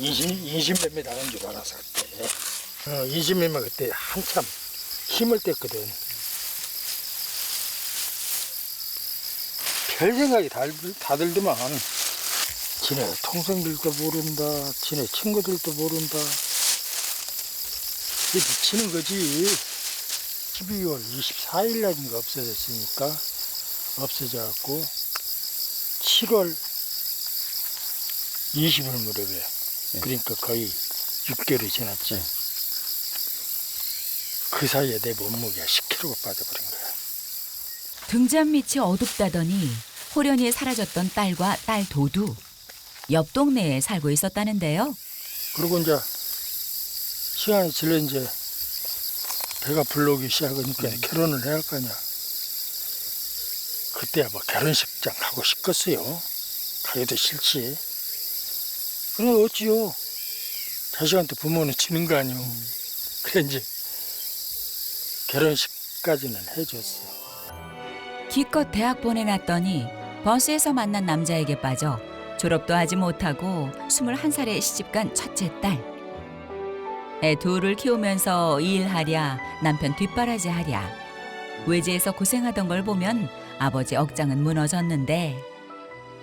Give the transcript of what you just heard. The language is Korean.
인심, 인심매매 나간 줄 알아서 그때. 어, 인심매매 그때 한참 힘을 뗐거든. 별 생각이 다, 다 들더만. 지네 동생들도 모른다. 지네 친구들도 모른다. 이게 미치는 거지. 12월 24일 날인가 없어졌으니까 없어져 갖고 7월 20일 무렵에 그러니까 거의 6개월이 지났지. 그 사이에 내 몸무게가 10kg가 빠져버린 거야. 등잔 밑이 어둡다더니 호련이 사라졌던 딸과 딸 도두 옆 동네에 살고 있었다는데요. 그리고 이제 시간이 질러 이제 배가 불러오기 시작하니까 결혼을 해야 할거 아니야. 그때야 뭐 결혼식장 가고 싶겠어요. 가기도 싫지. 그럼 어찌요. 자식한테 부모는 지는 거 아니오. 그래 이제 결혼식까지는 해줬어. 기껏 대학 보내놨더니 버스에서 만난 남자에게 빠져 졸업도 하지 못하고 21살에 시집간 첫째 딸. 애 둘을 키우면서 일하랴 남편 뒷바라지 하랴 외지에서 고생하던 걸 보면 아버지 억장은 무너졌는데